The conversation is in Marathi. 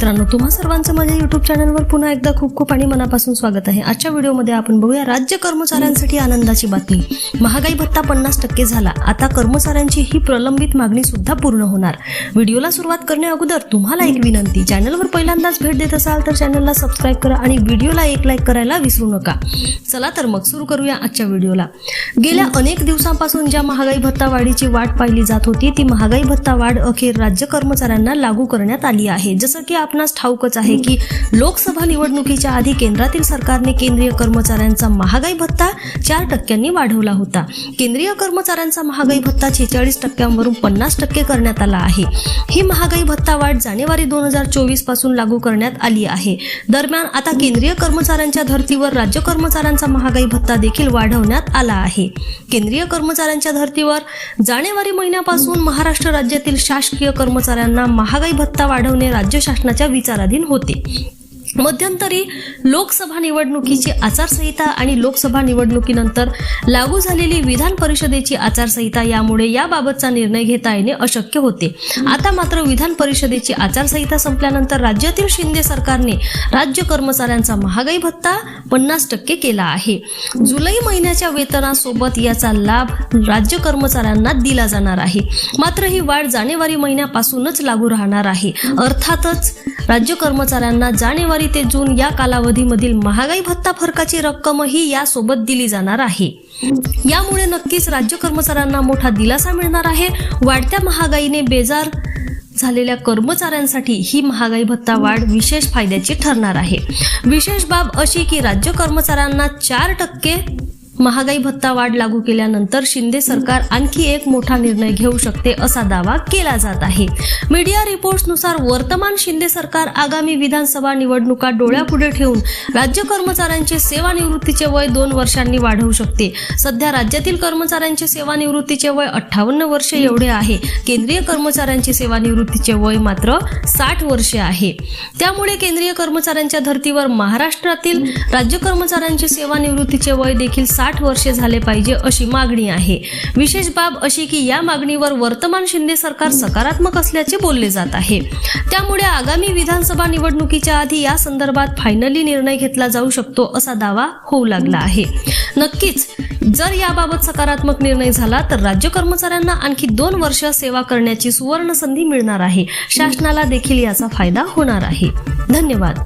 मित्रांनो तुम्हा सर्वांचं माझ्या युट्यूब चॅनलवर पुन्हा एकदा खूप खूप आणि मनापासून स्वागत आहे. आजच्या व्हिडिओमध्ये आपण बघूया राज्य कर्मचाऱ्यांसाठी आनंदाची बातमी. महागाई भत्ता पन्नास टक्के झाला. आता कर्मचाऱ्यांची ही प्रलंबित मागणी सुद्धा पूर्ण होणार. व्हिडिओला सुरुवात करण्या अगोदर तुम्हाला एक विनंती. चॅनलवर पहिल्यांदाच भेट देत असाल तर चॅनलला सबस्क्राईब करा आणि व्हिडिओला एक लाईक करायला विसरू नका. चला तर मग सुरू करूया आजच्या व्हिडिओला. गेल्या अनेक दिवसांपासून ज्या महागाई भत्ता वाढीची वाट पाहिली जात होती ती महागाई भत्ता वाढ अखेर राज्य कर्मचाऱ्यांना लागू करण्यात आली आहे. जसं की आपणास ठाऊकच आहे की लोकसभा निवडणुकीच्या आधी केंद्रातील सरकारने केंद्रीय कर्मचाऱ्यांचा महागाई भत्ता चार टक्क्यांनी वाढवला होता. केंद्रीय कर्मचाऱ्यांचा महागाई भत्ता छेचाळीस टक्क्यांवरून पन्नास टक्के करण्यात आला आहे. ही महागाई भत्ता वाढ जानेवारी दोन हजार चोवीसपासून लागू करण्यात आली आहे. दरम्यान आता केंद्रीय कर्मचाऱ्यांच्या धर्तीवर राज्य कर्मचाऱ्यांचा महागाई भत्ता देखील वाढवण्यात आला आहे. केंद्रीय कर्मचाऱ्यांच्या धर्तीवर जानेवारी महिन्यापासून महाराष्ट्र राज्यातील शासकीय कर्मचाऱ्यांना महागाई भत्ता वाढवणे राज्य शासनाचे विचाराधीन होते. मध्यंतरी लोकसभा निवडणुकीची आचारसंहिता आणि लोकसभा निवडणुकीनंतर लागू झालेली विधान परिषदेची आचारसंहिता यामुळे याबाबतचा निर्णय घेता येणे अशक्य होते. आता मात्र विधान परिषदेची आचारसंहिता संपल्यानंतर राज्यातील शिंदे सरकारने राज्य कर्मचाऱ्यांचा महागाई भत्ता पन्नास टक्के केला आहे. जुलै महिन्याच्या वेतनासोबत याचा लाभ राज्य कर्मचाऱ्यांना दिला जाणार आहे. मात्र ही वाढ जानेवारी महिन्यापासूनच लागू राहणार आहे. अर्थातच राज्य कर्मचाऱ्यांना जानेवारी ते जून या कालावधीमधील महागाई भत्ता फरकाची रक्कमही यासोबत दिली जाणार आहे. यामुळे नक्कीच राज्य कर्मचाऱ्यांना मोठा दिलासा मिळणार आहे. वाढत्या महागाईने बेजार झालेल्या कर्मचाऱ्यांसाठी ही महागाई भत्ता वाढ विशेष फायद्याची ठरणार आहे. विशेष बाब अशी की राज्य कर्मचाऱ्यांना चार टक्के महागाई भत्ता वाढ लागू केल्यानंतर शिंदे सरकार आणखी एक मोठा निर्णय घेऊ शकते असा दावा केला जात आहे. मीडिया रिपोर्ट्सनुसार वर्तमान शिंदे सरकार आगामी विधानसभा निवडणुका डोळ्यापुढे ठेवून राज्य कर्मचाऱ्यांचे सेवानिवृत्तीचे वय दोन वर्षांनी वाढवू शकते. सध्या राज्यातील कर्मचाऱ्यांचे सेवानिवृत्तीचे वय अठ्ठावन्न वर्षे एवढे आहे. केंद्रीय कर्मचाऱ्यांचे सेवानिवृत्तीचे वय मात्र साठ वर्षे आहे. त्यामुळे केंद्रीय कर्मचाऱ्यांच्या धर्तीवर महाराष्ट्रातील राज्य कर्मचाऱ्यांचे सेवानिवृत्तीचे वय देखील साठ आठ वर्षे झाले पाहिजे अशी मागणी आहे. विशेष बाब अशी की या मागणीवर वर्तमान शिंदे सरकार सकारात्मक असल्याचे बोलले जात आहे. त्यामुळे आगामी विधानसभा निवडणुकीच्या आधी या संदर्भात फायनली निर्णय घेतला जाऊ शकतो असा दावा होऊ लागला आहे. नक्कीच जर याबाबत सकारात्मक निर्णय झाला तर राज्य कर्मचाऱ्यांना आणखी दोन वर्ष सेवा करण्याची सुवर्ण संधी मिळणार आहे. शासनाला देखील याचा फायदा होणार आहे. धन्यवाद.